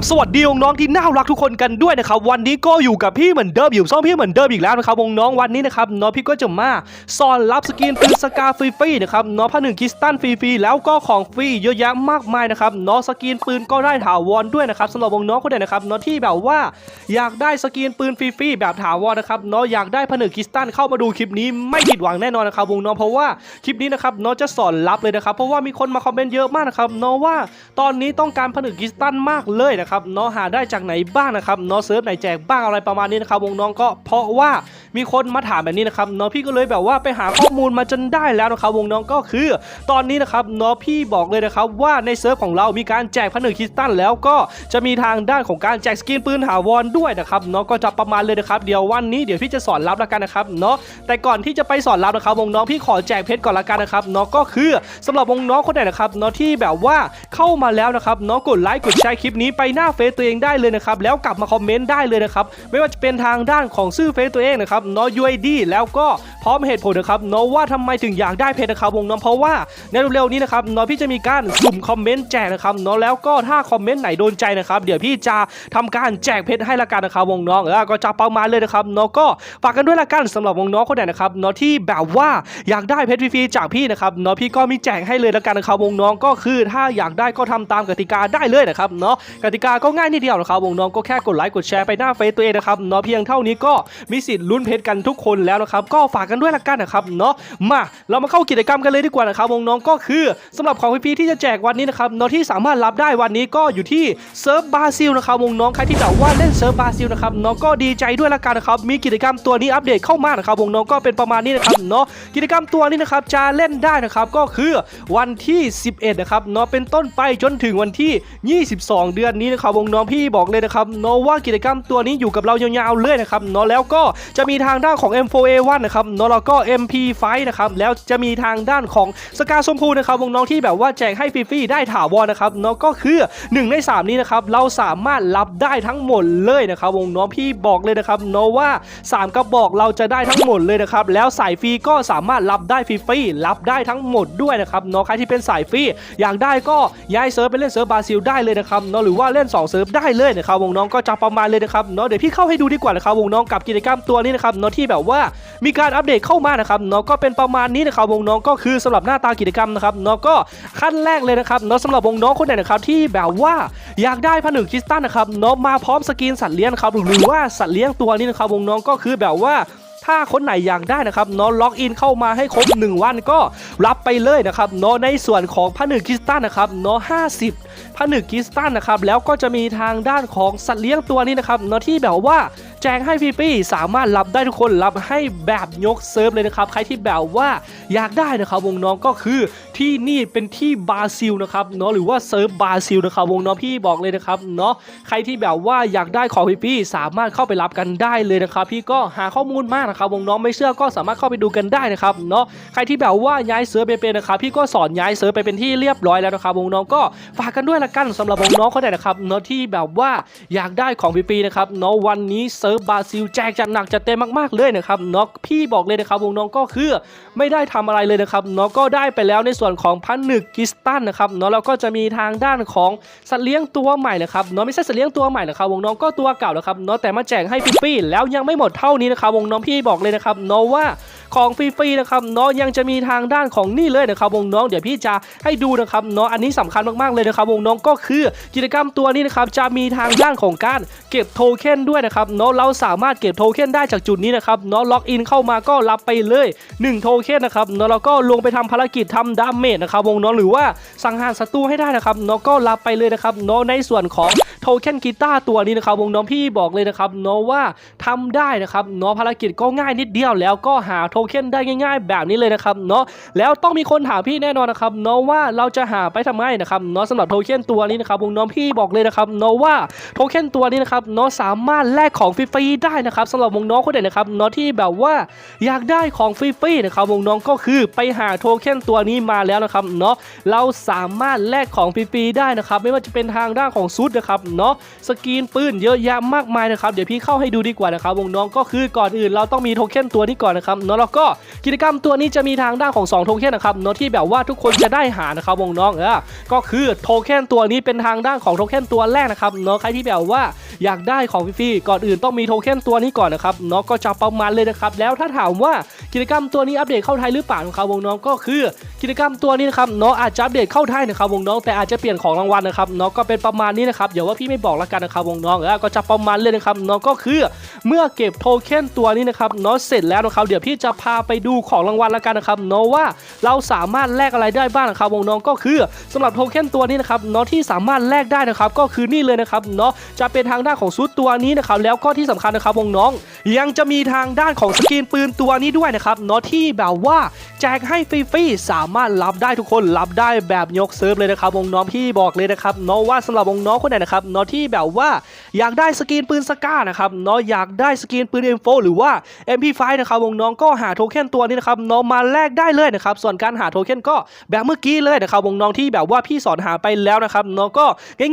บสวัสดีน้องๆที่น่ารักทุกคนกันด้วยนะครับวันนี้ก็อยู่กับพี่เหมือนเดิมอยู่ซ่องพี่เหมือนเดิมอีกแล้วนะครับวงน้องวันนี้นะครับน้องพี่ก็จะมาสอนรับสกินปืนสกาฟรีๆนะครับน้องผ้าหนึ่งคริสตันฟรีๆแล้วก็ของฟรีเยอะแยะมากมายนะครับน้องสกินปืนก็ได้ถาวรด้วยนะครับสำหรับวงน้องคนไหนนะครับน้องที่แบบว่าอยากได้สกินปืนฟรีๆแบบถาวรนะครับน้องอยากได้ผนึกคริสตันเข้ามาดูคลิปนี้ไม่ผิดหวังแน่นอนนะครับวงน้องเพราะว่าคลิปนี้นะครับน้องจะสอนรับเลยนะครับเพราะว่ามีคนมาคอมเมนต์เยอะมากนะครับน้องว่าตอนนี้ต้องการผนึกคริสตันมากเลยนะครับน้องหาได้จากไหนบ้างนะครับน้องเซิร์ฟไหนแจกบ้างอะไรประมาณนี้นะครับวงน้องก็เพราะว่ามีคนมาถามแบบนี้นะครับน้องพี่ก็เลยแบบว่าไปหาข้อมูลมาจนได้แล้วนะครับวงน้องก็คือ ตอนนี้นะครับน้องพี่บอกเลยนะครับว่าในเซิร์ฟของเรามีการแจกผนึกคริสตันแล้วก็จะมีทางด้านของการแจกสกินปืนถาวรด้วยนะครับเนาะก็จะประมาณเลยนะครับเดี๋ยววันนี้เดี๋ยวพี่จะสอนรับแล้วกันนะครับเนาะแต่ก่อนที่จะไปสอนรับนะครับวงน้องพี่ขอแจกเพชรก่อนละกันนะครับเนาะก็คือสำหรับวงน้องคนไหนนะครับเนาะที่แบบว่าเข้ามาแล้วนะครับเนาะกดไลค์กดแชร์คลิปนี้ไปหน้าเฟซตัวเองได้เลยนะครับแล้วกลับมาคอมเมนต์ได้เลยนะครับไม่ว่าจะเป็นทางด้านของชื่อเฟซตัวเองนะครับเนาะ UID แล้วก็พร้อมเหตุผลนะครับนาะว่าทำไมถึงอยากได้เพชรนะครับวงน้องเพราะว่าในเร็วๆนี้นะครับนาะพี่จะมีการสุ่มคอมเมนต์แจกนะครับนาะแล้วก็ถ้าคอมเมนต์ไหนโดนใจนะครับเดี๋ยวพี่จะทำการแจกเพชรให้ละกันนะครับวงน้องเออก็จะประมาณเลยนะครับนาะก็ฝากกันด้วยละกันสำหรับวงน้องคนไหนนะครับนาะที่แบบว่าอยากได้เพชรฟรีๆจากพี่นะครับนาะพี่ก็มีแจกให้เลยละกันนะครับวงน้องก็คือถ้าอยากได้ก็ทำตามกติกาได้เลยนะครับเนาะกติกาก็ง่ายนิดเดียวนะครับวงน้องก็แค่กดไลค์กดแชร์ไปหน้าเฟซตัวเองนะครับเนาะเพียงเท่านี้ก็มีสิทธิ์ลุ้นเพชรกันทุกคนแล้วนะครับก็ฝากกันด้วยละกันนะครับเนาะมาเรามาเข้ากิจกรรมกันเลยดีกว่านะครับวงน้องก็คือสำหรับของฟรีๆที่จะแจกวันนี้นะครับเนาะที่สามารถรับได้วันนี้ก็อยู่ที่เซิร์ฟบราซิลนะครับวงน้องใครที่แบบว่าเล่นเซิร์ฟบราซิลนะครับเนาะก็ดีใจด้วยละกันนะครับมีกิจกรรมตัวนี้อัปเดตเข้ามานะครับวงน้องก็เป็นประมาณนี้นะครับเนาะกิจกรรมตัวนี้นะครับจะเล่นได้นะครับก็คือวันที่ 11นะครับเนาะเป็นต้นไปจนถึงวันที่ 22 เดือนนี้นะครับวงน้องพี่บอกเลยนะครับเนาะว่ากิจกรรมตัวนี้อยู่กับเรายาวๆเลยนะครับเนาะแล้วก็จะมีทางด้านของ M4A1 นะครับเนาะแล้วก็ MP5 นะครับแล้วจะมีทางด้านของสกาชมพูนะครับวงน้องที่แบบว่าแจกให้ฟรีๆได้ถาวรนะครับเนาะก็คือ 1 ใน 3 นี้นะครับเราสามารถรับได้ทั้งหมดเลยนะครับวงน้องพี่บอกเลยนะครับเนาะว่า 3 กระบอกเราจะได้ทั้งหมดเลยนะครับแล้วสายฟรีก็สามารถรับได้ฟรีๆรับได้ทั้งหมดด้วยนะครับเนาะใครที่เป็นสายฟรีอยากได้ก็ย้ายเซิร์ฟไปเล่นเซิร์ฟบราซิลได้เลยนะครับเนาะหรือว่าเล่น2เซิร์ฟได้เลยนะครับวงน้องก็จะประมาณเลยนะครับเนาะเดี๋ยวพี่เข้าให้ดูดีกว่านะครับวงน้องกับกิจกรรมตัวนี้นะครับเนาะที่แบบว่ามีการอัปเดตเข้ามานะครับเนาะก็เป็นประมาณนี้นะครับวงน้องก็คือสำหรับหน้าตากิจกรรมนะครับเนาะก็ขั้นแรกเลยนะครับเนาะสำหรับวงน้องคนไหนนะครับที่แบบว่าอยากได้ผนึกคริสตัลนะครับเนาะมาพร้อมสกินสัตว์เลี้ยงนะครับหรือว่าสัตว์เลี้ยงตัวนี้นะครับวงน้องก็คือแบบว่า ถ้าคนไหนอยากได้นะครับเนาะล็อกอินเข้ามาให้ครบ 1 วันก็รับไปเลยนะครับเนาะในส่วนของผนึกคริสตัลนะครับเนาะห้าสิบพันหนึ่งคริสตัลนะครับแล้วก็จะมีทางด้านของสัตว์เลี้ยงตัวนี้นะครับเนาะที่แบบว่า แจ้งให้ฟรีๆสามารถรับได้ทุกคนรับให้แบบยกเซิร์ฟเลยนะครับ ใครที่แบบว่าอยากได้นะครับวงน้องก็คือที่นี่เป็นที่บราซิลนะครับเนาะหรือว่าเซิร์ฟบราซิลนะครับวงน้องพี่บอกเลยนะครับเนาะใครที่แบบว่าอยากได้ของฟรีๆสามารถเข้าไปรับกันได้เลยนะครับ พี่ก็หาข้อมูลมากนะครับวงน้องไม่เชื่อก็สามารถเข้าไปดูกันได้นะครับเนาะใครที่แบบว่าย้ายเซิร์ฟไปเป็นนะครับพี่ก็สอนย้ายเซิร์ฟไปเป็นที่เรียบร้อยแล้วนะครับวงน้องก็ฝากกันด้วยละกันสำหรับวงน้องคนไหนนะครับเนาะที่แบบว่าอยากได้ของฟรีๆนะครับเนาะวันนี้เซิร์ฟบราซิลแจกจัดหนักจัดเต็มมากๆเลยนะครับเนาะพี่บอกเลยนะครับวงน้องก็คือไม่ได้ทำอะไรเลยนะครับเนาะก็ได้ไปแล้วในส่วนของพันหนึกกิสตันนะครับเนาะแล้วก็จะมีทางด้านของสัตว์เลี้ยงตัวใหม่นะครับเนาะไม่ใช่สัตว์เลี้ยงตัวใหม่นะครับวงน้องก็ตัวเก่านะครับเนาะแต่มาแจกให้ฟรีๆแล้วยังไม่หมดเท่านี้นะครับวงน้องพี่บอกเลยนะครับเนาะว่าของฟรีๆนะครับเนาะยังจะมีทางด้านของนี่เลยนะครับวงน้องเดี๋ยวพี่จะให้ดูนะครับเนาะอันนี้สำคัญมากๆเลยนะครับวงน้องก็คือกิจกรรมตัวนี้นะครับจะมีทางด้านของการเก็บโทเค็นด้วยนะครับเนาะเราสามารถเก็บโทเค็นได้จากจุดนี้นะครับเนาะล็อกอินเข้ามาก็รับไปเลย 1 โทเค็นนะครับเนาะเราก็ลงไปทำภารกิจทำดาเมจนะครับวงน้องหรือว่าสังหารศัตรูให้ได้นะครับเนาะก็รับไปเลยนะครับเนาะในส่วนของโทเค็นกีตาร์ตัวนี้นะครับวงน้องพี่บอกเลยนะครับเนาะว่าทำได้นะครับเนาะภารกิจก็ง่ายนิดเดียวแล้วก็หาโทเค็นได้ง่าย ๆ แบบนี้เลยนะครับเนาะแล้วต้องมีคนถามพี่แน่นอนนะครับเนาะว่าเราจะหาไปทำไมนะครับเนาะสำหรับโทเค็นตัวนี้นะครับวงน้องพี่บอกเลยนะครับเนาะว่าโทเค็นตัวนี้นะครับเนาะสามารถแลกของฟรีๆได้นะครับสำหรับวงน้องคนไหนนะครับเนาะที่แบบว่าอยากได้ของฟรีๆนะครับวงน้องก็คือไปหาโทเค็นตัวนี้มาแล้วนะครับเนาะเราสามารถแลกของฟรีๆได้นะครับ ไม่ว่าจะเป็นทางด้านของซุดนะครับเนาะสกรีนปืนเยอะแยะมากมายนะครับเดี๋ยวพี่เข้าให้ดูดีกว่านะครับวงน้องก็คือก่อนอื่นเราต้องมีโทเค็นตัวนี้ก่อนนะครับเนาะแล้วก็กิจกรรมตัวนี้จะมีทางด้านของ2โทเค็นนะครับเนาะที่แบบว่าทุกคนจะได้หานะครับวงน้องเออก็คือโทเค็นตัวนี้เป็นทางด้านของโทเค็นตัวแรกนะครับเนาะใครที่แบบว่าอยากได้ของฟรีๆก่อนอื่นต้องมีโทเค็นตัวนี้ก่อนนะครับเนาะก็จะประมาณเลยนะครับแล้วถ้าถามว่ากิจกรรมตัวนี้อัปเดตเข้าไทยหรือเปล่านะครับวงน้องก็คือกิจกรรมตัวนี้นะครับเนาะอาจจะอัปเดตเข้าไทยนะครับวงน้องแต่อาจจะเปลี่ยนของรางวัลนะครับเนาะก็เป็นประมาณนี้นะครับเดี๋ยวว่าพี่ไม่บอกละกันนะครับวงน้องเออก็จะประมาณเลยนะครับเนาะก็คือเมื่อเก็บโทเค็นตัวนี้นะครับเนาะเสร็จแล้วนะครับเดี๋ยวพี่จะพาไปดูของรางวัลละกันนะครับเนาะว่าเราสามารถแลกอะไรได้บ้างนะครับวงน้องก็คือสำหรับโทเค็นตัวนี้นะครับเนาะที่สามารถแลกได้นะครับก็คือนี่เลยนะครับเนาะจะเป็นทางด้านของซูตตัวนี้นะครับแล้วก็ที่สำคัญนะครับวงน้อง ยังจะมีทางด้านของสกรีนปืนตัวนี้ด้วยนะครับเนาะที่แบบว่าแจกให้ฟรีๆสามารถรับได้ทุกคนรับได้แบบยกเซิร์ฟเลยนะครับวงน้องพี่บอกเลยนะครับเนาะว่าสำหรับวงน้องคนไหนนะครับเนาะที่แบบว่าอยากได้สกรีนปืนสก้านะครับเนาะอยากได้สกรีนปืน M4 หรือว่า MP5 นะครับวงน้องก็หาโทเค็นตัวนี้นะครับเนาะมาแลกได้เลยนะครับส่วนการหาโทเค็นก็แบบเมื่อกี้เลยนะครับวงน้องที่แบบว่าพี่สอนหาไปแล้วนะครับเนาะก็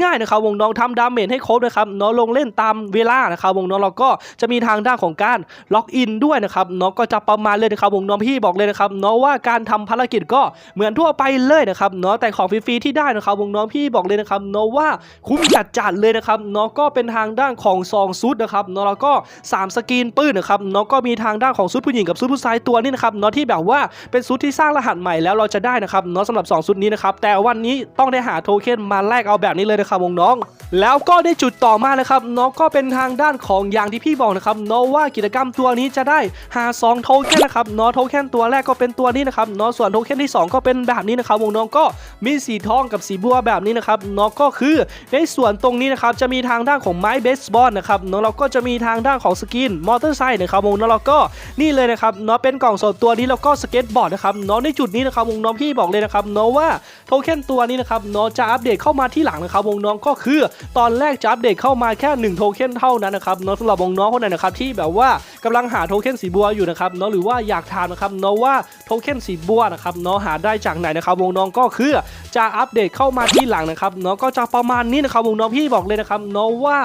ง่ายๆนะครับวงน้องทำดาเมจให้ครบนะครับเนาะลงเล่นตามเวลานะครับวงน้องเราก็จะมีทางด้านของการล็อกอินด้วยนะครับเนาะก็จะประมาณเลยนะครับวงน้องพี่บอกเลยนะครับเนาะว่าการทำภารกิจก็เหมือนทั่วไปเลยนะครับเนาะแต่ของฟรีๆที่ได้นะครับวงน้องพี่บอกเลยนะครับเนาะว่าคุ้มจัดๆเลยนะครับเนาะก็เป็นทางด้านของซองซุดนะครับเนาะแล้วก็สามสกรีนปืนนะครับเนาะก็มีทางด้านของซุดผู้หญิงกับซุดผู้ชายตัวนี้นะครับเนาะที่แบบว่าเป็นซุดที่สร้างรหัสใหม่แล้วเราจะได้นะครับเนาะสำหรับสองซุดนี้นะครับแต่วันนี้ต้องได้หาโทเค็นมาแลกเอาแบบนี้เลยนะครับวงน้อง แล้วก็ได้จุดต่อมานะครับเนาะก็เป็นทางด้านของอย่างที่พี่บอกนะครับเนาะว่ากิจกรรมตัวนี้จะได้หา2โทเค็นนะครับเนาะโทเค็นตัวแรกก็เป็นตัวนี้นะครับเนาะส่วนโทเค็นที่ 2 ก็เป็นแบบนี้นะครับวงน้องก็มีสีทองกับสีบัวแบบนี้นะครับเนาะก็คือในส่วนตรงนี้นะครับจะมีทางด้านของไม้เบสบอลนะครับเนาะเราก็จะมีทางด้านของสกินมอเตอร์ไซค์นะครับวงน้องเราก็นี่เลยนะครับเนาะเป็นกล่องส่วนตัวนี้แล้วก็สเก็ตบอร์ดนะครับเนาะในจุดนี้นะครับวงน้องพี่บอกเลยนะครับเนาะว่าโทเค็นตัวนี้นะครับเนาะจะอัปเดตเข้ามาที่หลังนะครับวงน้องก็คือตอนแรกจะอัปเดตเข้ามาแค่1โทเค็นเท่านั้นนะครับเนาะสำหรับวงน้องคนไหนนะครับที่แบบว่ากำลังหาโทเค็นสีบัวอยู่นะครับเนาะหรือว่าอยากทานนะครับเนาะว่าโทเค็นสีบัวนะครับเนาะหาได้จากไหนนะครับวงน้องก็คือจะอัปเดตเข้ามาที่หลังนะครับเนาะก็จะประมาณนี้นะครับวงน้องพี่บอกเลยนะครับเนาะว่า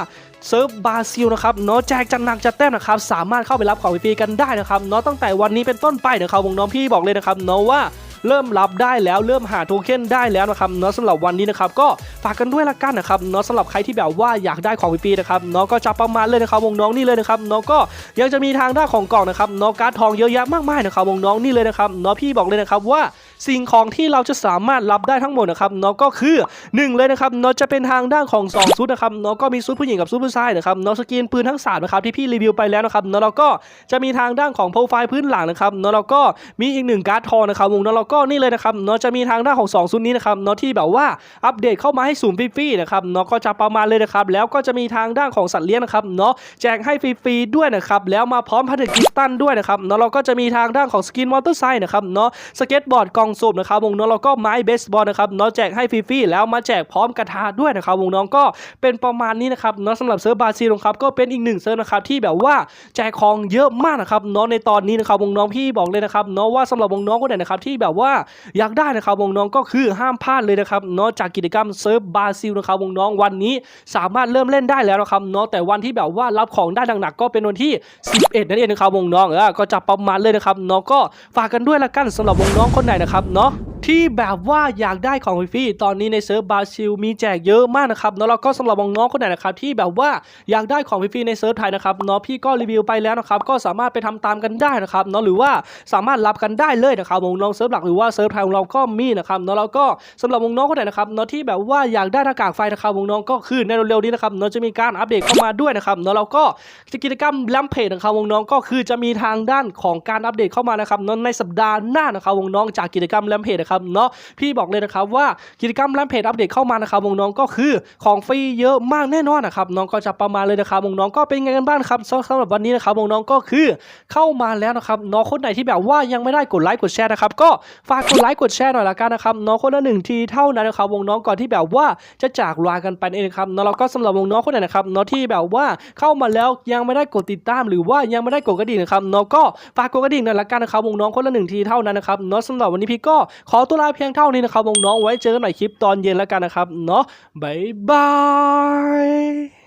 เซิร์ฟบราซิลนะครับเนาะแจกจัดหนักจัดเต็มนะครับสามารถเข้าไปรับของฟรีกันได้นะครับเนาะตั้งแต่วันนี้เป็นต้นไปนะครับวงน้องพี่บอกเลยนะครับเนาะว่าเริ่มรับได้แล้วเริ่มหาโทเค็นได้แล้วนะครับเนาะสำหรับวันนี้นะครับก็ฝากกันด้วยละกันนะครับเนาะสำหรับใครที่แบบว่าอยากได้ของฟรีๆนะครับเนาะก็จะประมาณเลยนะครับวงน้องนี่เลยนะครับเนาะก็ยังจะมีทางด้านของกล่องนะครับเนาะการ์ดทองเยอะแยะมากมายนะครับวงน้องนี่เลยนะครับเนาะพี่บอกเลยนะครับว่า สิ่งของที่เราจะสามารถรับได้ทั้งหมดนะครับเนาะก็คือหนึ่งเลยนะครับเนาะจะเป็นทางด้านของสองชุดนะครับเนาะก็มีชุดผู้หญิงกับชุดผู้ชายนะครับเนาะสกินปืนทั้งสามนะครับที่พี่รีวิวไปแล้วนะครับเนาะแล้วก็จะมีทางด้านของโปรไฟล์พื้นหลังนะครับเนาะแล้วก็มีอีกหนึ่งการ์ดทองนะครับวงเนาะแล้วก็นี่เลยนะครับเนาะจะมีทางด้านของสองชุดนี้นะครับเนาะที่แบบว่าอัปเดตเข้ามาให้สูงฟรีๆนะครับเนาะก็จะประมาณเลยนะครับแล้วก็จะมีทางด้านของสัตว์เลี้ยงนะครับเนาะแจกให้ฟรีๆด้วยนะครับแล้วมาพร้อมพันธกิจตันด้วยนะครับเนาะเราก็จะมีทางด้านของสกินมอเตอร์ไซค์นะครับเนาะสเก็ตบอร์ดกองสูบนะครับวงนาะแล้วก็ไม้เบสบอลนะครับเนาะแจกให้ฟรีๆแล้วมาแจกพร้อมกระทาด้วยนะครับวงน้องก็เป็นประมาณนี้นะครับเนาะสำหรับเซิร์ฟบราซิลครับก็เป็นอีกหนึ่งเซิร์ฟนะครับที่แบบว่าแจกของเยอะมากนะครับเนาะในตอนนี้นะครับวงน้องพี่บอกเลยนะครับเนาะว่าสำหรับวงน้องคนไหนนะครับที่แบบว่าอยากได้นะครับวงน้องก็คือห้ามพลาดเลยนะครับเนาะจากกิจกรรมเซิร์ฟบราซิลนะครับวงน้องวันนี้สามารถเริ่มเล่นได้แล้วนะครับเนาะแต่วันที่แบบว่ารับของได้หนักๆก็เป็นวันที่ 11 นั่นเองนะครับวงน้องเออก็จะประมาณเลยนะครับเนาะก็ฝากกันด้วยละกันสำหรับวงน้องคนไหนนะครับเนาะ ที่แบบว่าอยากได้ของฟรีๆตอนนี้ในเซิร์ฟบราซิลมีแจกเยอะมากนะครับเนาะแล้วก็สำหรับน้องๆคนไหนนะครับที่แบบว่าอยากได้ของฟรีๆในเซิร์ฟไทยนะครับเนาะพี่ก็รีวิวไปแล้วนะครับก็สามารถไปทำตามกันได้นะครับเนาะหรือว่าสามารถรับกันได้เลยนะครับวงน้องเซิร์ฟหลักหรือว่าเซิร์ฟไทยของเราก็มีนะครับเนาะแล้วก็สำหรับวงน้องคนไหนนะครับเนาะที่แบบว่าอยากได้หน้ากากไฟนะครับวงน้องก็คือในเร็วๆนี้นะครับเนาะจะมีการอัปเดตเข้ามาด้วยนะครับเนาะแล้วก็กิจกรรมแลมเพจนะครับวงน้องก็คือจะมีทางด้านของการอัปเดตเข้ามานะครับเนาะในสัปดาห์หน้านะครับวงน้องจากกิจกรรมแลมเพจนะครับเนาะพี่บอกเลยนะครับว่ากิจกรรมร้านเพจอัปเดตเข้ามานะครับวงน้องก็คือของฟรีเยอะมากแน่นอนนะครับน้องก็จะประมาณเลยนะครับวงน้องก็เป็นไงกันบ้างครับสำหรับวันนี้นะครับวงน้องก็คือเข้ามาแล้วนะครับน้องคนไหนที่แบบว่ายังไม่ได้กดไลค์กดแชร์นะครับก็ฝากกดไลค์กดแชร์หน่อยละกันนะครับน้องคนละหนึ่งทีเท่านั้นนะครับวงน้องก่อนที่แบบว่าจะจากลากันไปนั่นเองครับน้องแล้วก็สำหรับวงน้องคนไหนนะครับน้องที่แบบว่าเข้ามาแล้วยังไม่ได้กดติดตาม หรือว่ายังไม่ได้กดกระดิ่งนะครับน้องก็ฝากกดกระดิ่งหน่อยละกันนะครับวงน้องคนละหนึ่งทีเท่านั้นนะครับน้องสำหรับวันนี้พี่ก็ขอตัวลาเพียงเท่านี้นะครับน้องๆไว้เจอกันใหม่คลิปตอนเย็นแล้วกันนะครับเนาะบ๊ายบาย